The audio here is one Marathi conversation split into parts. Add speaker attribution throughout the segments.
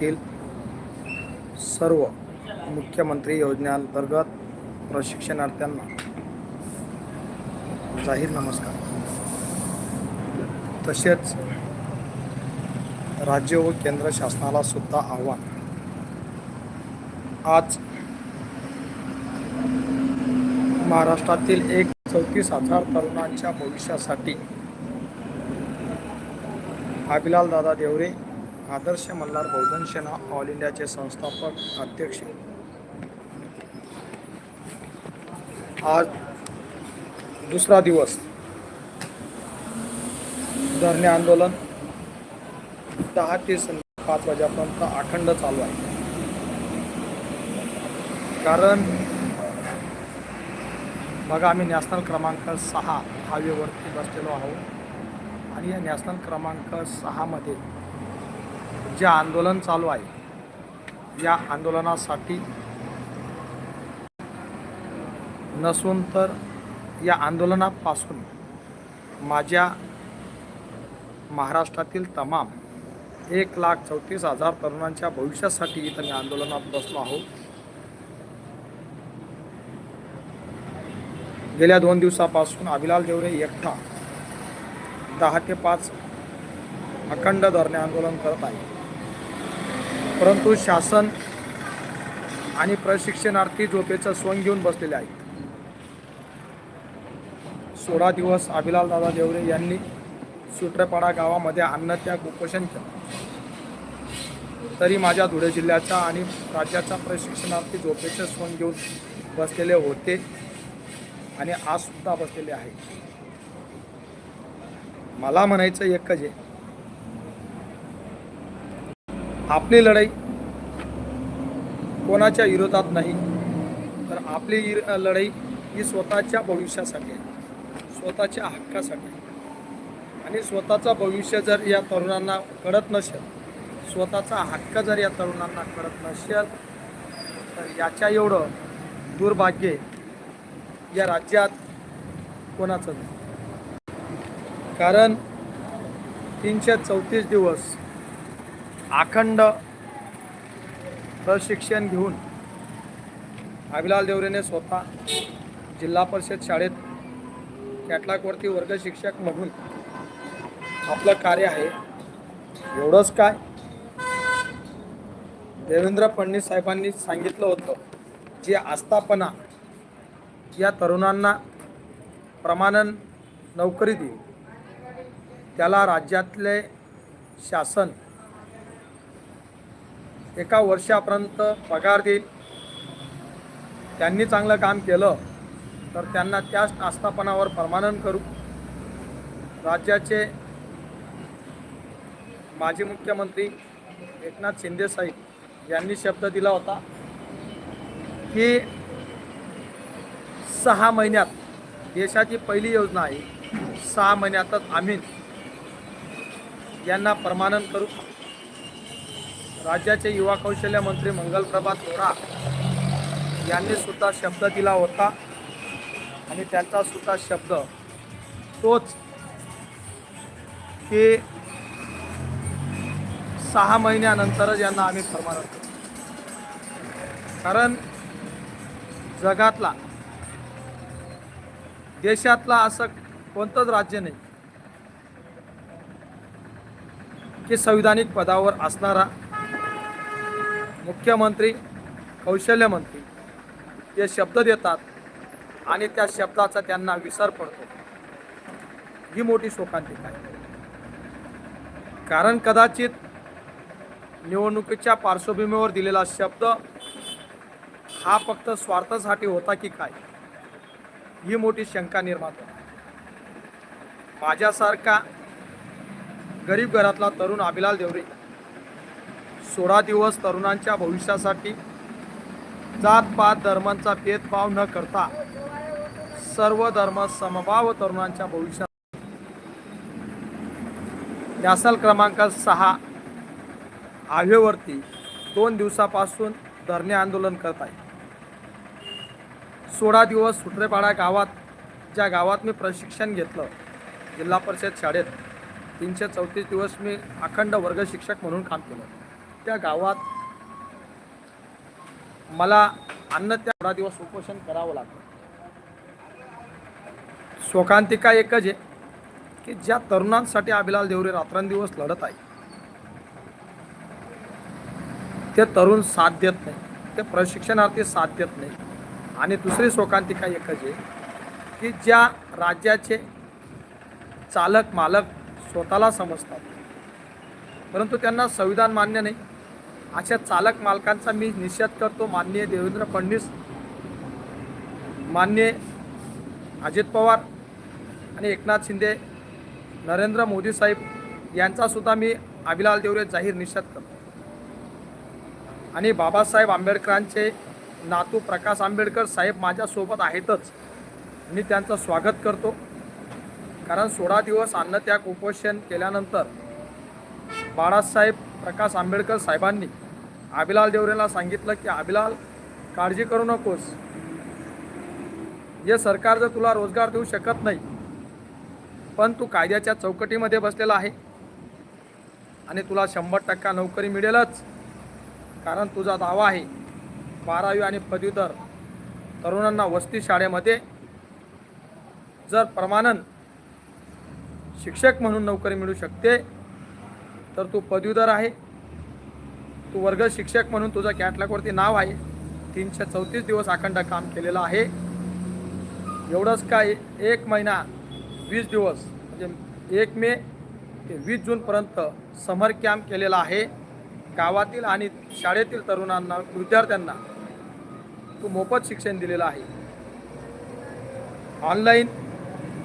Speaker 1: तील सर्व मुख्यमंत्री योजनेअंतर्गत प्रशिक्षणार्थ्यांना जाहीर नमस्कार. तसेच राज्य व केंद्र शासनाला सुद्धा आव्हान. आज महाराष्ट्रातील एक चौतीस हजार तरुणांच्या भविष्यासाठी आबिलाल दादा देवरे आदर्श मल्हार बहुजन सेना ऑल इंडियाचे संस्थापक अध्यक्ष. आज दुसरा दिवस. धरणे आंदोलन. दहा ते संध्याकाळी पाच वाजेपर्यंत अखंड चालू आहे. कारण बघा आम्ही नॅशनल क्रमांक सहा हायवेवरती बसलेलो आहोत. आणि या नॅशनल क्रमांक सहामध्ये जे आंदोलन चालू आहे या आंदोलनासाठी नसून तर या आंदोलनापासून माझ्या महाराष्ट्रातील तमाम एक लाख चौतीस हजार तरुणांच्या भविष्यासाठी इथं मी आंदोलनात बसलो आहोत गेल्या दोन दिवसापासून अभिलाल देवरे एकटा दहा ते पाच अखंड धरणे आंदोलन करत आहे परंतु शासन आणि प्रशिक्षणार्थी झोपेचं सोंग घेऊन बसलेले आहेत. सोळा दिवस अभिलाल दादा देवरे यांनी सुट्रेपाडा गावामध्ये अन्नत्याग उपोषण केलं. तरी माझ्या धुळे जिल्ह्याचा आणि राज्याचा प्रशिक्षणार्थी झोपेचं सोंग घेऊन बसलेले होते आणि आजसुद्धा बसलेले आहे मला म्हणायचं एकच आहे आपली लढाई कोणाच्या विरोधात नाही तर आपली लढाई ही स्वतःच्या भविष्यासाठी आहे स्वतःच्या हक्कासाठी आणि स्वतःचं भविष्य जर या तरुणांना कळत नसेल स्वतःचा हक्क जर या तरुणांना कळत नसेल तर याच्या एवढं दुर्भाग्य या राज्यात कोणाचं नाही. कारण तीनशे चौतीस दिवस अखंड प्रशिक्षण घेऊन अभिलाल देवरेने स्वतः जिल्हा परिषद शाळेत कॅटलॉगवरती वर्ग शिक्षक म्हणून आपलं कार्य आहे. एवढंच काय? देवेंद्र फडणवीस साहेबांनी सांगितलं होतं जे आस्थापना या तरुणांना प्रमाणन नोकरी देईल त्याला राज्यातले शासन एका वर्षापर्यंत पगार देईल. त्यांनी चांगलं काम केलं तर त्यांना त्याच आस्थापनावर परमानन करू. राज्याचे माजी मुख्यमंत्री एकनाथ शिंदे यांनी शब्द दिला होता की सहा महिन्यात देशाची पहिली योजना आहे. सहा महिन्यातच आम्ही यांना प्रमाणन करू. राज्याचे युवा कौशल्य मंत्री मंगलप्रभात थोरा यांनी सुद्धा शब्द दिला होता. आणि त्यांचा सुद्धा शब्द तोच की सहा महिन्यानंतरच यांना आम्ही फरमान होतो कारण जगातला देशातला असं कोणतंच राज्य नाही की संविधानिक पदावर असणारा मुख्यमंत्री कौशल्यमंत्री हे ते शब्द देतात आणि त्या शब्दाचा त्यांना विसर पडतो. ही मोठी शोकांतिका आहे. कारण कदाचित निवडणुकीच्या पार्श्वभूमीवर दिलेला शब्द हा फक्त स्वार्थासाठी होता की काय ही मोठी शंका निर्माण होते. माझ्यासारखा गरीब घरातला तरुण अभिलाल देवरे सोळा दिवस तरुणांच्या भविष्यासाठी जात पात धर्मांचा भेदभाव न करता सर्व धर्म समभाव तरुणांच्या भविष्यात. नॅशनल क्रमांक सहा हायवेवरती दोन दिवसापासून धरणे आंदोलन करत आहे. सोळा दिवस सुटरेपाडा गावात ज्या गावात मी प्रशिक्षण घेतलं जिल्हा परिषद शाळेत तीनशे चौतीस दिवस मी अखंड वर्ग शिक्षक म्हणून काम केलं. त्या गावात मला अन्न त्या थोडा दिवस उपोषण करावं लागलं. शोकांतिका एकच आहे की ज्या तरुणांसाठी अभिलाल देवरे रात्रंदिवस लढत आहे ते तरुण साथ देत नाही ते प्रशिक्षणार्थी साथ देत नाही. आणि दुसरी शोकांतिका एकच आहे की ज्या राज्याचे चालक मालक स्वतःला समजतात परंतु त्यांना संविधान मान्य नाही अशा चालक मालकांचा मी निषेध करतो. माननीय देवेंद्र फडणवीस माननीय अजित पवार आणि एकनाथ शिंदे नरेंद्र मोदी साहेब यांचासुद्धा मी अभिलाल देवरे जाहीर निषेध करतो. आणि बाबासाहेब आंबेडकरांचे नातू प्रकाश आंबेडकर साहेब माझ्यासोबत आहेतच. मी त्यांचं स्वागत करतो. कारण सोळा दिवस अन्नत्याग उपोषण केल्यानंतर बाळासाहेब प्रकाश आंबेडकर साहेबांनी अभिलाल देवरेला सांगितलं की आबिलाल काळजी करू नकोस. हे सरकार जर तुला रोजगार देऊ शकत नाही पण तू कायद्याच्या चौकटीमध्ये बसलेला आहे आणि तुला शंभर टक्का नोकरी मिळेलच कारण तुझा दावा आहे बारावी आणि पदवीधर तरुणांना वस्ती शाळेमध्ये जर प्रमाणन शिक्षक म्हणून नोकरी मिळू शकते तर तू पदवीधर आहे. तू वर्ग शिक्षक म्हणून तुझं कॅटलॉगवरती नाव आहे. तीनशे चौतीस दिवस अखंड काम केलेलं आहे. एवढंच काय एक महिना वीस दिवस म्हणजे एक मे ते वीस जूनपर्यंत समर कॅम्प केलेला आहे. गावातील आणि शाळेतील तरुणांना विद्यार्थ्यांना तू मोफत शिक्षण दिलेलं आहे. ऑनलाईन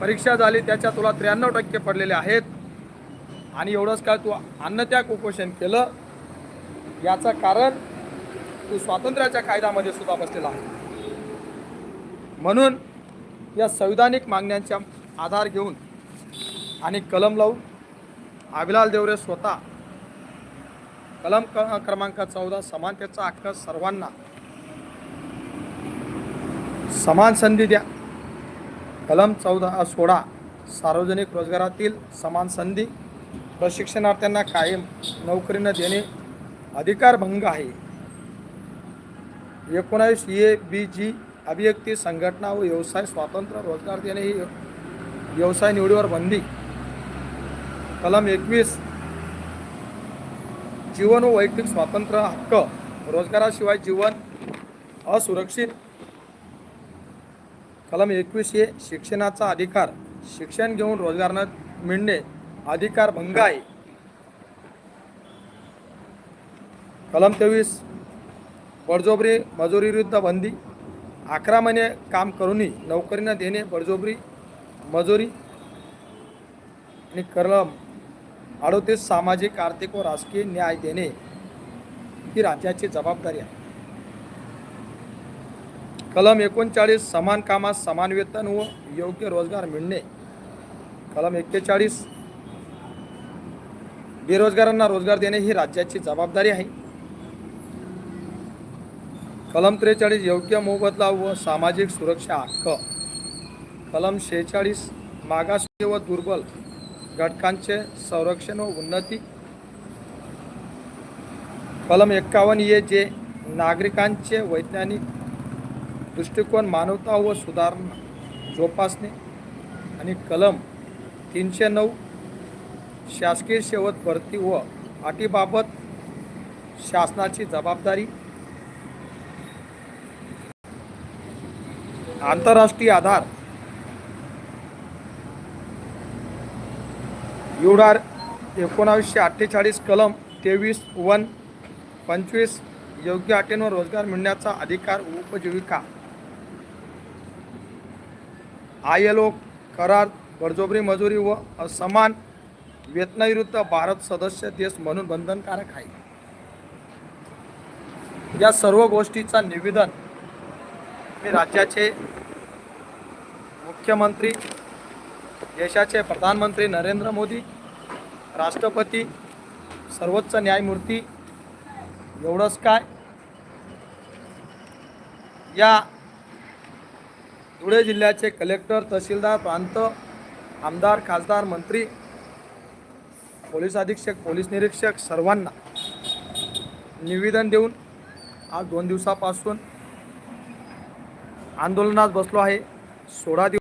Speaker 1: परीक्षा झाली त्याच्या तुला त्र्याण्णव टक्के पडलेले आहेत. आणि एवढंच काय तू अन्नत्याग उपोषण केलं. याचं कारण तो स्वातंत्र्याच्या कायद्यामध्ये सुद्धा बसलेला आहे. म्हणून या संविधानिक मागण्यांच्या आधार घेऊन आणि कलम लावून आविलाल देवरे स्वतः कलम क क्रमांक चौदा समानतेचा हक्क सर्वांना समान संधी द्या. कलम चौदा सोळा सार्वजनिक रोजगारातील समान संधी प्रशिक्षणार्थ्यांना कायम नोकरीनं देणे अधिकारभंग आहे. एकोणावीस ए बी जी अभिव्यक्ती संघटना व व्यवसाय स्वातंत्र्य रोजगार देणे ही व्यवसाय निवडीवर बंदी. कलम एकवीस जीवन व वैयक्तिक स्वातंत्र्य हक्क रोजगाराशिवाय जीवन असुरक्षित. कलम एकवीस हे शिक्षणाचा अधिकार शिक्षण घेऊन रोजगार न मिळणे अधिकार भंग आहे. कलम तेवीस बळजोबरी मजुरीविरुद्ध बंदी अकरा महिने काम करूनही नोकरी न देणे बळजोबरी मजुरी आणि कलम अडोतीस सामाजिक आर्थिक व राजकीय न्याय देणे ही राज्याची जबाबदारी आहे. कलम एकोणचाळीस समान कामात समान वेतन व योग्य रोजगार मिळणे. कलम एक्केचाळीस बेरोजगारांना रोजगार देणे ही राज्याची जबाबदारी आहे. कलम त्रेचाळीस योग्य मोबदला व सामाजिक सुरक्षा हक्क. कलम शेहेचाळीस मागासवर्गीय व दुर्बल घटकांचे संरक्षण व उन्नती. कलम एक्कावन्न ये जे नागरिकांचे वैज्ञानिक दृष्टिकोन मानवता व सुधारणा जोपासणे आणि कलम तीनशे नऊ शासकीय सेवक भरती व अटीबाबत शासनाची जबाबदारी आंतरराष्ट्रीय आधार. युडार एकोणावीसशे अठ्ठेचाळीस कलम तेवीस वन पंचवीस योग्य अटींवर रोजगार मिळण्याचा अधिकार उपजीविका. आय एल ओ करार बळजोबरी मजुरी व असमान वेतनाविरुद्ध भारत सदस्य देश म्हणून बंधनकारक आहे. या सर्व गोष्टीचा निवेदन मी राज्याचे मुख्यमंत्री देशाचे प्रधानमंत्री नरेंद्र मोदी राष्ट्रपती सर्वोच्च न्यायमूर्ती एवढंच काय? या धुळे जिल्ह्याचे कलेक्टर तहसीलदार प्रांत आमदार खासदार मंत्री पोलीस अधीक्षक पोलीस निरीक्षक सर्वांना निवेदन देऊन आज दोन दिवसापासून आंदोलनात बसलो आहे. सोळा दिवस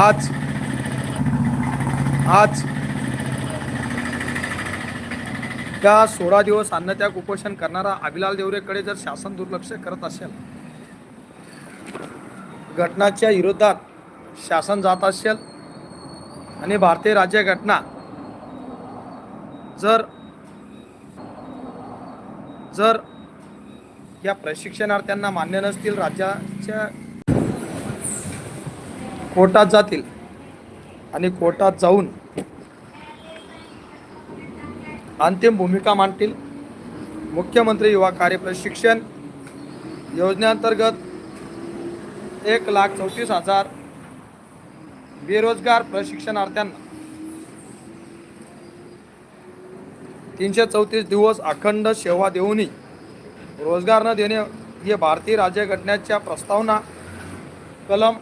Speaker 1: आज आज त्या सोळा दिवस अन्नत्याग उपोषण करणारा अभिलाल देवरेकडे जर शासन दुर्लक्ष करत असेल घटनाच्या विरोधात शासन जात असेल आणि भारतीय राज्यघटना जर जर या प्रशिक्षणार्थ्यांना मान्य नसतील राज्याच्या कोर्टात जातील आणि कोर्टात जाऊन अंतिम भूमिका मांडतील मुख्यमंत्री युवा कार्य प्रशिक्षण योजनेअंतर्गत एक लाख चौतीस हजार बेरोजगार प्रशिक्षणार्थ्यांना तीनशे चौतीस दिवस अखंड सेवा देऊनही रोजगार न देणे हे भारतीय राज्यघटनेच्या प्रस्तावना कलम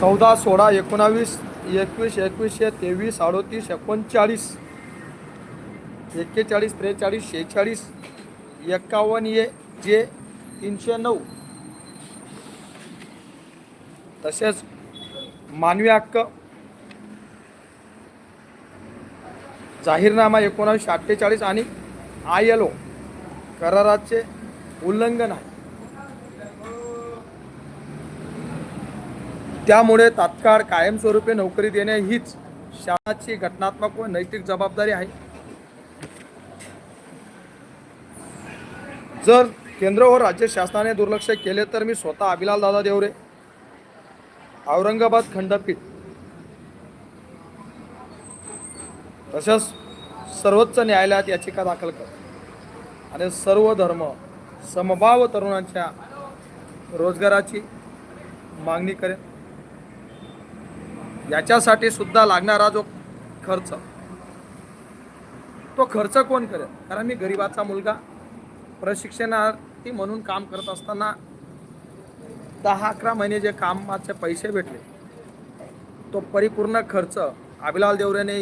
Speaker 1: चौदा सोळा एकोणावीस एकवीस एकवीसशे तेवीस अडोतीस एकोणचाळीस एक्केचाळीस त्रेचाळीस शेहेचाळीस एक्कावन्न ए जे तीनशे नऊ. तसेच मानवी हक्क. जाहीरनामा एकोणावीसशे अठ्ठेचाळीस आणि आय एल ओ कराराचे उल्लंघन आहे. त्यामुळे तात्काळ कायमस्वरूपी नोकरी देणे हीच शासनाची घटनात्मक व नैतिक जबाबदारी आहे. जर केंद्र व राज्य शासनाने दुर्लक्ष केले तर मी स्वतः अभिलाल दादा देवरे. औरंगाबाद खंडपीठ. तसेच सर्वोच्च न्यायालयात याचिका दाखल कर. आणि सर्व धर्म समभाव तरुणांच्या रोजगाराची मागणी करेन. याच्यासाठी सुद्धा लागणारा जो खर्च तो खर्च कोण करेल? कारण मी गरिबाचा मुलगा प्रशिक्षणार्थी म्हणून काम करत असताना दहा अकरा महिने जे कामाचे पैसे भेटले तो परिपूर्ण खर्च अभिलाल देवरेने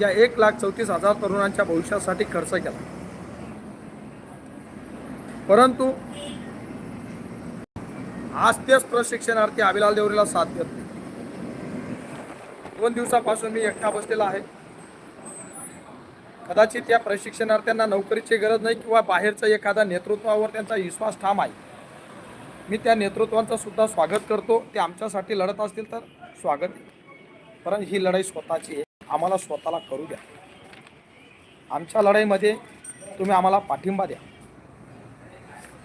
Speaker 1: या एक लाख चौतीस हजार तरुणांच्या भविष्यासाठी खर्च केला. परंतु आज तेच प्रशिक्षणार्थी अभिलाल देवरेला साथ देत दोन दिवसापासून मी एकटा बसलेला आहे. कदाचित या प्रशिक्षणार्थ्यांना नोकरीची गरज नाही किंवा बाहेरचं एखादा नेतृत्वावर त्यांचा विश्वास ठाम आहे. मी त्या नेतृत्वांचं सुद्धा स्वागत करतो. ते आमच्यासाठी लढत असतील तर स्वागत कारण ही लढाई स्वतःची आहे. आम्हाला स्वतःला करू द्या. आमच्या लढाईमध्ये तुम्ही आम्हाला पाठिंबा द्या.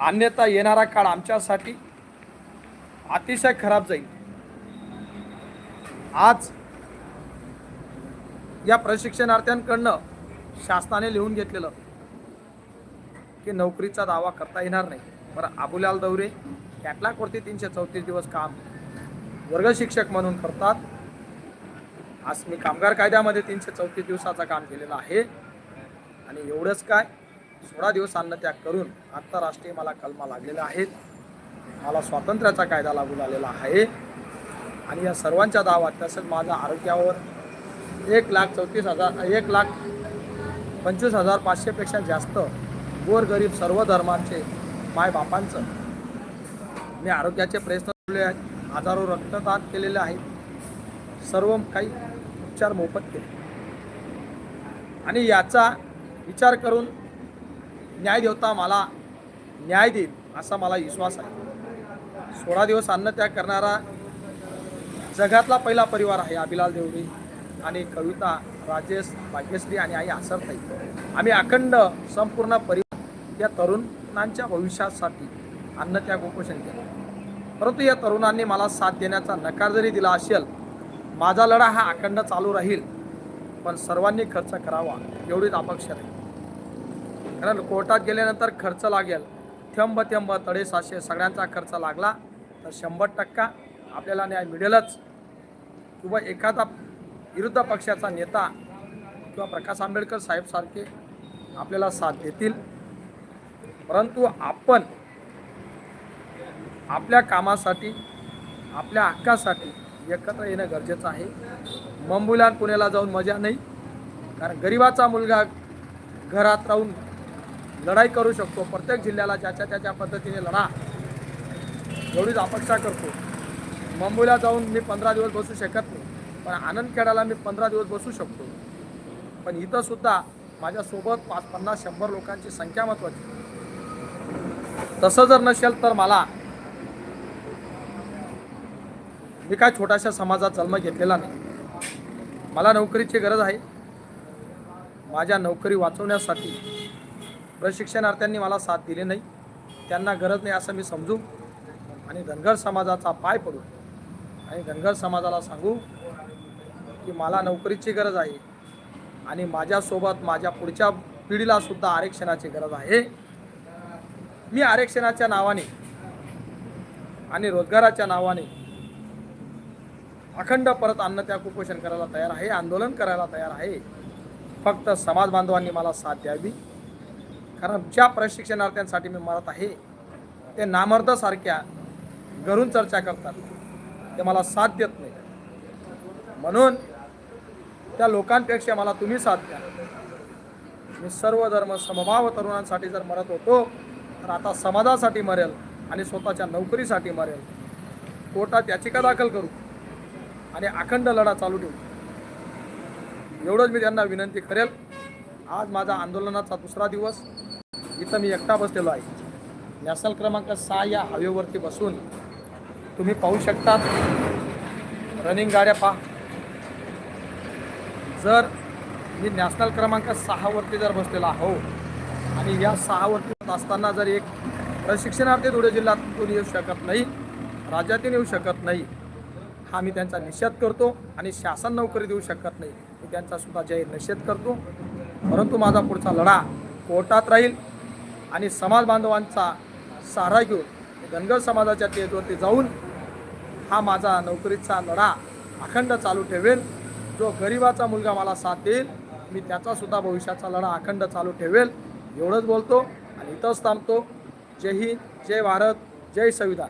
Speaker 1: अन्यथा येणारा काळ आमच्यासाठी अतिशय खराब जाईल. आज या प्रशिक्षणार्थ्यांकडनं शासनाने लिहून घेतलेलं की नोकरीचा दावा करता येणार नाही. बरं अबुलाल दौरे कॅटलागवरती तीनशे चौतीस दिवस काम वर्ग शिक्षक म्हणून करतात. आज मी कामगार कायद्यामध्ये तीनशे चौतीस दिवसाचं काम केलेलं आहे. आणि एवढंच काय सोळा दिवस अन्नत्याग करून आंतरराष्ट्रीय मला कलमा लागलेल्या आहेत मला स्वातंत्र्याचा कायदा लागू झालेला आहे. आणि या सर्वांच्या दावात तसंच माझ्या आरोग्यावर एक लाख चौतीस हजार एक लाख पंचवीस हजार पाचशेपेक्षा जास्त गोरगरीब सर्व धर्मांचे मायबापांचं मी आरोग्याचे प्रयत्न केले आहेत. हजारो रक्तदान केलेले आहेत सर्व काही उपचार मोफत केले. आणि याचा विचार करून न्यायदेवता मला न्याय देईल असा मला विश्वास आहे. सोळा दिवस अन्नत्याग करणारा जगातला पहिला परिवार आहे अभिलाल देवरी आणि कविता राजेश भाग्यश्री आणि आई आसरताई. आम्ही अखंड संपूर्ण परिवार या तरुणांच्या भविष्यासाठी अन्नत्याग उपोषण केलं. परंतु या तरुणांनी मला साथ देण्याचा नकार जरी दिला असेल माझा लढा हा अखंड चालू राहील पण सर्वांनी खर्च करावा एवढीच अपेक्षा राहील. कारण कोर्टात गेल्यानंतर खर्च लागेल. थंब थंब तडे साशे सगळ्यांचा खर्च लागला तर शंभर टक्का आपल्याला न्याय मिळेलच. किंवा एखादा विरुद्ध पक्षाचा नेता किंवा प्रकाश आंबेडकर साहेबसारखे आपल्याला साथ देतील. परंतु आपण आपल्या कामासाठी आपल्या हक्कासाठी एकत्र येणं गरजेचं आहे. मुंबईला पुण्याला जाऊन मजा नाही कारण गरिबाचा मुलगा घरात राहून लढाई करू शकतो. प्रत्येक जिल्ह्याला ज्याच्या त्याच्या पद्धतीने लढा. एवढीच अपेक्षा करतो. मुंबईला जाऊन मी पंधरा दिवस बसू शकत नाही पण आनंदखेडाला मी पंधरा दिवस बसू शकतो. पण इथंसुद्धा माझ्यासोबत पाच पन्नास शंभर लोकांची संख्या महत्त्वाची तसं जर नसेल तर मला मी काय छोट्याशा समाजात जन्म घेतलेला नाही. मला नोकरीची गरज आहे. माझ्या नोकरी वाचवण्यासाठी प्रशिक्षणार्थ्यांनी मला साथ दिली नाही. त्यांना गरज नाही असं मी समजू आणि धनगर समाजाचा पाय पडू आणि धनगर समाजाला सांगू की मला नोकरीची गरज आहे आणि माझ्यासोबत माझ्या पुढच्या पिढीला सुद्धा आरक्षणाची गरज आहे. मी आरक्षणाच्या नावाने आणि रोजगाराच्या नावाने अखंड परत अन्न त्या कुपोषण करायला तयार आहे आंदोलन करायला तयार आहे. फक्त समाज बांधवांनी मला साथ द्यावी. कारण ज्या प्रशिक्षणार्थ्यांसाठी मी मरत आहे ते नामर्दासारख्या घरून चर्चा करतात. ते मला साथ देत नाही. म्हणून त्या लोकांपेक्षा मला तुम्ही साथ द्या. मी सर्व धर्म समभाव तरुणांसाठी जर मरत होतो तर आता समाजासाठी मरेल आणि स्वतःच्या नोकरीसाठी मरेल. कोर्टात याचिका दाखल करू. आणि अखंड लढा चालू ठेवू. एवढंच मी त्यांना विनंती करेल. आज माझा आंदोलनाचा दुसरा दिवस. इथं मी एकटा बसलेलो आहे. नॅशनल क्रमांक सहा या हायवेवरती बसून तुम्ही पाहू शकता रनिंग गाड्या पहा. जर मी नॅशनल क्रमांक सहावरती जर बसलेला आहो आणि या सहावरती असताना जर एक प्रशिक्षणार्थी धुळे जिल्ह्यातून येऊ शकत नाही राज्यातून येऊ शकत नाही हा मी त्यांचा निषेध करतो आणि शासन नोकरी देऊ शकत नाही. मी त्यांचा सुद्धा जाहीर निषेध करतो. परंतु माझा पुढचा लढा कोर्टात राहील आणि समाज बांधवांचा सहारा घेऊन धनगर समाजाच्या तेजवरती जाऊन हा माझा नोकरीचा लढा अखंड चालू ठेवेल जो गरिबाचा मुलगा मला साथ देईल मी त्याचासुद्धा भविष्याचा लढा अखंड चालू ठेवेल. एवढंच बोलतो आणि इथंच थांबतो. जय हिंद जय भारत जय संविधान.